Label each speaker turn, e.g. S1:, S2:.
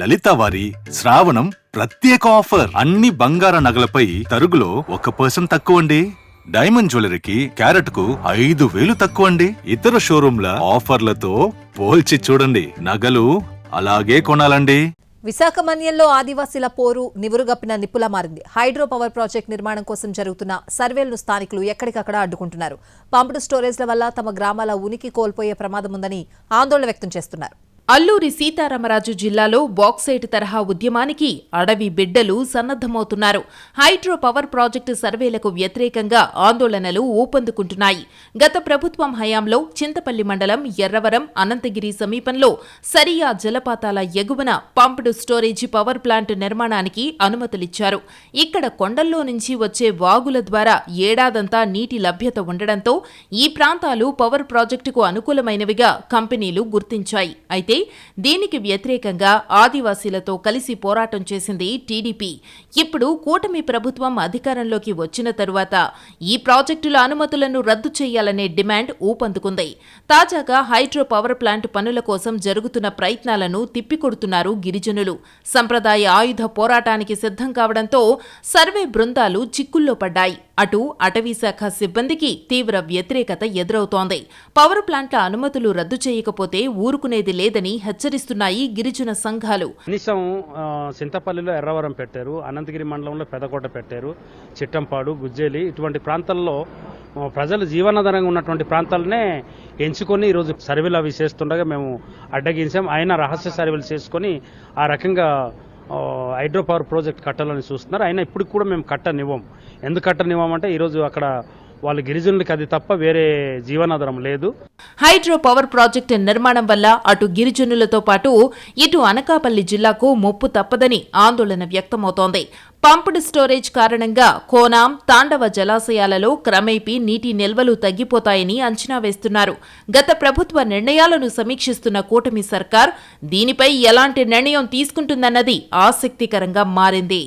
S1: లలిత వారి శ్రావణం ప్రత్యేక ఆఫర్. అన్ని బంగార నగలపై తరుగులో ఒక పర్సెంట్ తక్కువ అండి డైమండ్ జ్యువెలరీకి క్యారెట్కు ఐదు వేలు తక్కువ అండి ఇతర షోరూంల ఆఫర్లతో పోల్చి చూడండి. నగలు అలాగే కొనాలండి.
S2: విశాఖ మన్యంలో ఆదివాసీల పోరు నివురుగప్పిన నిప్పులా మారింది. హైడ్రో పవర్ ప్రాజెక్ట్ నిర్మాణం కోసం జరుగుతున్న సర్వేలను స్థానికులు ఎక్కడికక్కడ అడ్డుకుంటున్నారు. పంపుడు స్టోరేజ్ల వల్ల తమ గ్రామాల ఉనికి కోల్పోయే ప్రమాదం ఉందని ఆందోళన వ్యక్తం చేస్తున్నారు.
S3: అల్లూరి సీతారామరాజు జిల్లాలో బాక్సైట్ తరహా ఉద్యమానికి అడవి బిడ్డలు సన్నద్దమవుతున్నారు హైడ్రో పవర్ ప్రాజెక్టు సర్వేలకు వ్యతిరేకంగా ఆందోళనలు ఊపందుకుంటున్నాయి. గత ప్రభుత్వం హయాంలో చింతపల్లి మండలం ఎర్రవరం అనంతగిరి సమీపంలో సరియా జలపాతాల ఎగువన పంప్డ్ స్టోరేజీ పవర్ ప్లాంట్ నిర్మాణానికి అనుమతులిచ్చారు. ఇక్కడ కొండల్లో నుంచి వచ్చే వాగుల ద్వారా ఏడాదంతా నీటి లభ్యత ఉండడంతో ఈ ప్రాంతాలు పవర్ ప్రాజెక్టుకు అనుకూలమైనవిగా కంపెనీలు గుర్తించాయి. అయితే దీనికి వ్యతిరేకంగా ఆదివాసీలతో కలిసి పోరాటం చేసింది టీడీపీ. ఇప్పుడు కూటమి ప్రభుత్వం అధికారంలోకి వచ్చిన తరువాత ఈ ప్రాజెక్టుల అనుమతులను రద్దు చేయాలనే డిమాండ్ ఊపందుకుంది. తాజాగా హైడ్రో పవర్ ప్లాంట్ పనుల కోసం జరుగుతున్న ప్రయత్నాలను తిప్పికొడుతున్నారు గిరిజనులు. సంప్రదాయ ఆయుధ పోరాటానికి సిద్ధం కావడంతో సర్వే బృందాలు చిక్కుల్లో పడ్డాయి. అటు అటవీశాఖ సిబ్బందికి తీవ్ర వ్యతిరేకత ఎదురవుతోంది. పవర్ ప్లాంట్ల అనుమతులు రద్దు చేయకపోతే ఊరుకునేది లేదని హెచ్చరిస్తున్నాయి గిరిజన సంఘాలు.
S4: కనీసం సింతపల్లిలో చింతపల్లిలో ఎర్రవరం పెట్టారు అనంతగిరి మండలంలో పెదకోట పెట్టారు చిట్టంపాడు గుజ్జేలి ఇటువంటి ప్రాంతాల్లో ప్రజలు జీవనాధారంగా ఉన్నటువంటి ప్రాంతాలనే ఎంచుకొని ఈరోజు సర్వేలు అవి చేస్తుండగా మేము అడ్డగించాం. ఆయన రహస్య సర్వేలు చేసుకొని ఆ రకంగా హైడ్రో పవర్ ప్రాజెక్ట్ కట్టాలని చూస్తున్నారు. అయినా ఇప్పటికి కూడా మేము కట్టనివ్వం. ఎందుకు కట్టనివ్వమంటే ఈరోజు అక్కడ వాళ్ళ గిరిజనులకు అది తప్ప వేరే జీవనాధారం లేదు.
S3: హైడ్రో పవర్ ప్రాజెక్టు నిర్మాణం వల్ల అటు గిరిజనులతో పాటు ఇటు అనకాపల్లి జిల్లాకు ముప్పు తప్పదని ఆందోళన వ్యక్తమవుతోంది. పంప్డ్ స్టోరేజ్ కారణంగా కోనాం తాండవ జలాశయాలలో క్రమేపీ నీటి నిల్వలు తగ్గిపోతాయని అంచనా వేస్తున్నారు. గత ప్రభుత్వ నిర్ణయాలను సమీక్షిస్తున్న కూటమి సర్కార్ దీనిపై ఎలాంటి నిర్ణయం తీసుకుంటుందన్నది ఆసక్తికరంగా మారింది.